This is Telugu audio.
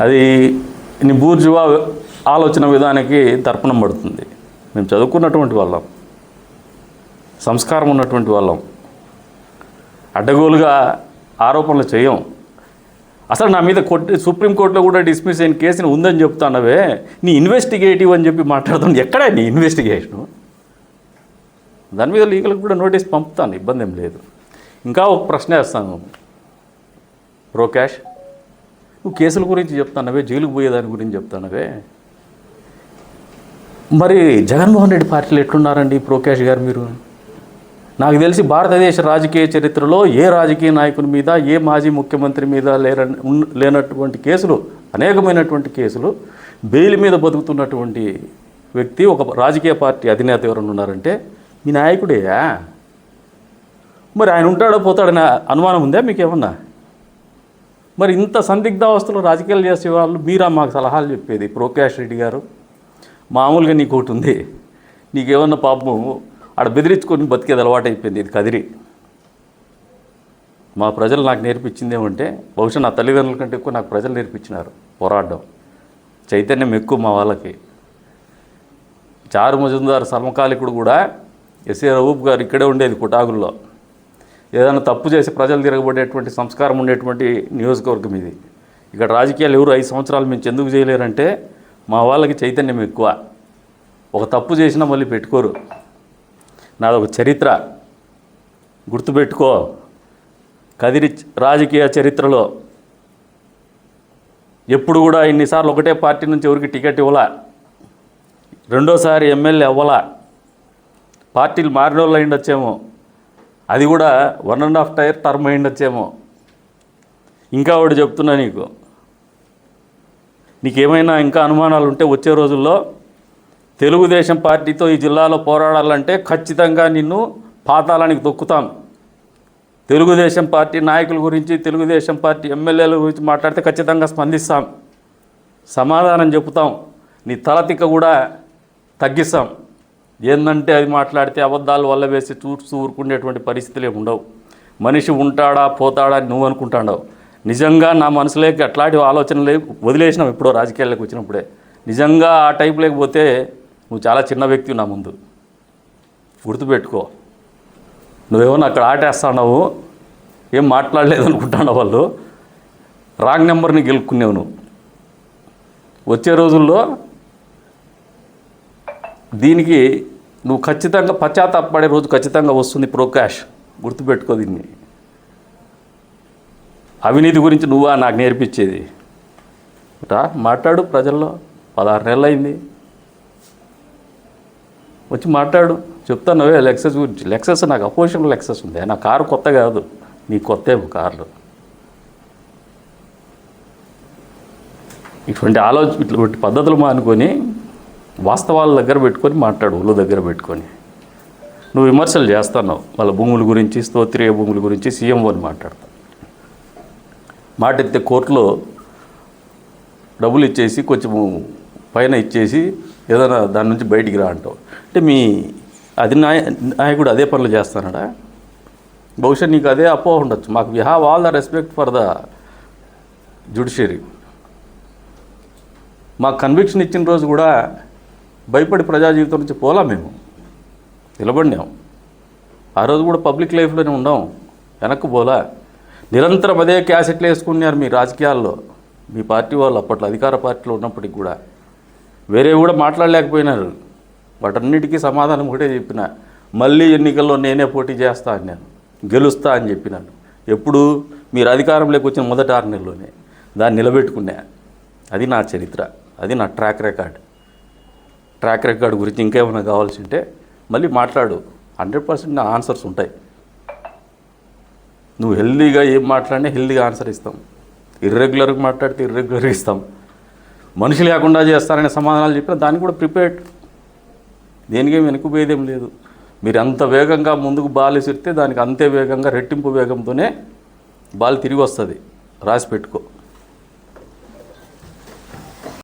అది నీ బూర్జువా ఆలోచన విధానానికి తర్పణం పడుతుంది. మేము చదువుకున్నటువంటి వాళ్ళం. సంస్కారం ఉన్నటువంటి వాళ్ళం. అడ్డగోలుగా ఆరోపణలు చేయం. అసలు నా మీద కొట్టి సుప్రీంకోర్టులో కూడా డిస్మిస్ అయిన కేసుని ఉందని చెప్తానవే. నీ ఇన్వెస్టిగేటివ్ అని చెప్పి మాట్లాడుతున్నాను ఎక్కడా నీ ఇన్వెస్టిగేషను? దాని మీద లీగల్కి కూడా నోటీస్ పంపుతాను ఇబ్బంది ఏం లేదు. ఇంకా ఒక ప్రశ్న వేస్తాను. ప్రో క్యాష్ నువ్వు కేసుల గురించి చెప్తానవే జైలుకు పోయేదాని గురించి చెప్తానవే. మరి జగన్మోహన్ రెడ్డి పార్టీలు ఎట్లున్నారండి ప్రోకేష్ గారు మీరు? నాకు తెలిసి భారతదేశ రాజకీయ చరిత్రలో ఏ రాజకీయ నాయకుని మీద ఏ మాజీ ముఖ్యమంత్రి మీద లేర ఉన్- లేనటువంటి కేసులు అనేకమైనటువంటి కేసులు బెయిల్ మీద బతుకుతున్నటువంటి వ్యక్తి ఒక రాజకీయ పార్టీ అధినేత ఎవరైనా ఉన్నారంటే మీ నాయకుడేయా? మరి ఆయన ఉంటాడో పోతాడనే అనుమానం ఉందా మీకేమన్నా? మరి ఇంత సందిగ్ధావస్థలో రాజకీయాలు చేసే వాళ్ళు మీరా మాకు సలహాలు చెప్పేది? ప్రోకాష్ రెడ్డి గారు మామూలుగా నీకు ఒకటి ఉంది. నీకేమన్నా పాపము ఆడ బెదిరించుకొని బతికేది అలవాటు అయిపోయింది ఇది కదిరి. మా ప్రజలు నాకు నేర్పించింది ఏమంటే బహుశా నా తల్లిదండ్రుల కంటే ఎక్కువ నాకు ప్రజలు నేర్పించినారు పోరాడడం చైతన్యం ఎక్కువ మా వాళ్ళకి. చారు మజుందార్ సమకాలికుడు కూడా ఎస్ఏ రవూప్ గారు ఇక్కడే ఉండేది కుటాగుల్లో ఏదైనా తప్పు చేసి ప్రజలు తిరగబడేటువంటి సంస్కారం ఉండేటువంటి నియోజకవర్గం ఇది. ఇక్కడ రాజకీయాలు ఎవరు ఐదు సంవత్సరాలు మించి ఎందుకు చేయలేరంటే మా వాళ్ళకి చైతన్యం ఎక్కువ. ఒక తప్పు చేసినా మళ్ళీ పెట్టుకోరు. నాది ఒక చరిత్ర. గుర్తుపెట్టుకో. కదిరి రాజకీయ చరిత్రలో ఎప్పుడు కూడా ఇన్నిసార్లు ఒకటే పార్టీ నుంచి ఎవరికి టికెట్ ఇవ్వలా? రెండోసారి ఎమ్మెల్యే అవ్వలా? పార్టీలు మారిన వాళ్ళు అయిండొచ్చేమో అది కూడా one and half tier term అయిండొచ్చేమో. ఇంకా ఒకటి చెప్తున్నా నీకు. నీకేమైనా ఇంకా అనుమానాలు ఉంటే వచ్చే రోజుల్లో తెలుగుదేశం పార్టీతో ఈ జిల్లాలో పోరాడాలంటే ఖచ్చితంగా నిన్ను పాతాళానికి తొక్కుతాం. తెలుగుదేశం పార్టీ నాయకుల గురించి తెలుగుదేశం పార్టీ ఎమ్మెల్యేల గురించి మాట్లాడితే ఖచ్చితంగా స్పందిస్తాం. సమాధానం చెబుతాం. నీ తలతిక్క కూడా తగ్గిస్తాం. ఏందంటే అది మాట్లాడితే అబద్ధాలు వల్ల వేసి చూసి ఊరుకునేటువంటి పరిస్థితులే ఉండవు. మనిషి ఉంటాడా పోతాడా అని నువ్వు అనుకుంటాడావు. నిజంగా నా మనసులోకి అట్లాంటి ఆలోచనలు వదిలేసినావు ఎప్పుడో రాజకీయాల్లోకి వచ్చినప్పుడే. నిజంగా ఆ టైప్ లేకపోతే నువ్వు చాలా చిన్న వ్యక్తి నా ముందు. గుర్తుపెట్టుకో. నువ్వేమన్నా అక్కడ ఆటేస్తున్నావు ఏం మాట్లాడలేదు అనుకుంటున్నావు వాళ్ళు? రాంగ్ నెంబర్ని గెలుక్కునేవు నువ్వు. వచ్చే రోజుల్లో దీనికి నువ్వు ఖచ్చితంగా పశ్చాత్తాపడే రోజు ఖచ్చితంగా వస్తుంది ప్రోకాష్. గుర్తుపెట్టుకో దీన్ని. అవినీతి గురించి నువ్వా నాకు నేర్పించేది? రా మాట్లాడు ప్రజల్లో. పదహారు నెలలు అయింది వచ్చి మాట్లాడు. చెప్తాను నువ్వే లెక్సెస్ గురించి. లెక్సెస్ నాకు అపోజిషన్ లెక్సెస్ ఉంది. నా కారు కొత్త కాదు. నీ కొత్త కార్లు. ఇటువంటి ఆలోచన ఇటువంటి పద్ధతులు మానుకొని వాస్తవాల దగ్గర పెట్టుకొని మాట్లాడు ఊళ్ళో దగ్గర పెట్టుకొని. నువ్వు విమర్శలు చేస్తున్నావు. వాళ్ళ భూముల గురించి స్తోత్రీయ భూముల గురించి సీఎంఓని మాట్లాడతావు మాట ఎత్తే కోర్టులో డబ్బులు ఇచ్చేసి కొంచెం పైన ఇచ్చేసి ఏదైనా దాని నుంచి బయటికి రా అంటావు. అంటే మీ అది నాయ నాయకుడు అదే పనులు చేస్తానడా బహుశా నీకు అదే అపోహ ఉండొచ్చు. మాకు we have all the respect for the judiciary. మాకు కన్విక్షన్ ఇచ్చిన రోజు కూడా భయపడి ప్రజా జీవితం నుంచి పోలా మేము. నిలబడినాం. ఆ రోజు కూడా పబ్లిక్ లైఫ్లోనే ఉండాం వెనక్కి పోలా. నిరంతరం అదే క్యాసెట్లు వేసుకున్నారు మీ రాజకీయాల్లో. మీ పార్టీ వాళ్ళు అప్పట్లో అధికార పార్టీలో ఉన్నప్పటికి కూడా. వేరే కూడా మాట్లాడలేకపోయినారు. వాటన్నిటికీ సమాధానం ఒకటే చెప్పిన. మళ్ళీ ఎన్నికల్లో నేనే పోటీ చేస్తా అన్నాను గెలుస్తా అని చెప్పినాను ఎప్పుడు మీరు అధికారంలోకి వచ్చిన మొదటి ఆరు నెలలోనే దాన్ని నిలబెట్టుకున్నా. అది నా చరిత్ర. అది నా ట్రాక్ రికార్డ్. ట్రాక్ రికార్డ్ గురించి ఇంకేమైనా కావాల్సి ఉంటే మళ్ళీ మాట్లాడు. హండ్రెడ్ పర్సెంట్ నా ఆన్సర్స్ ఉంటాయి. నువ్వు హెల్దీగా ఏం మాట్లాడినా హెల్దీగా ఆన్సర్ ఇస్తాం. ఇర్రెగ్యులర్గా మాట్లాడితే ఇర్రెగ్యులర్గా ఇస్తాం. మనిషి లేకుండా చేస్తారనే సమాధానాలు చెప్పినా దానికి కూడా ప్రిపేర్డ్. దేనికేం వెనుకపోయేదేం లేదు. మీరు అంత వేగంగా ముందుకు బాల్ విసిరితే దానికి అంతే వేగంగా రెట్టింపు వేగంతోనే బాల్ తిరిగి వస్తుంది. రాసి పెట్టుకో.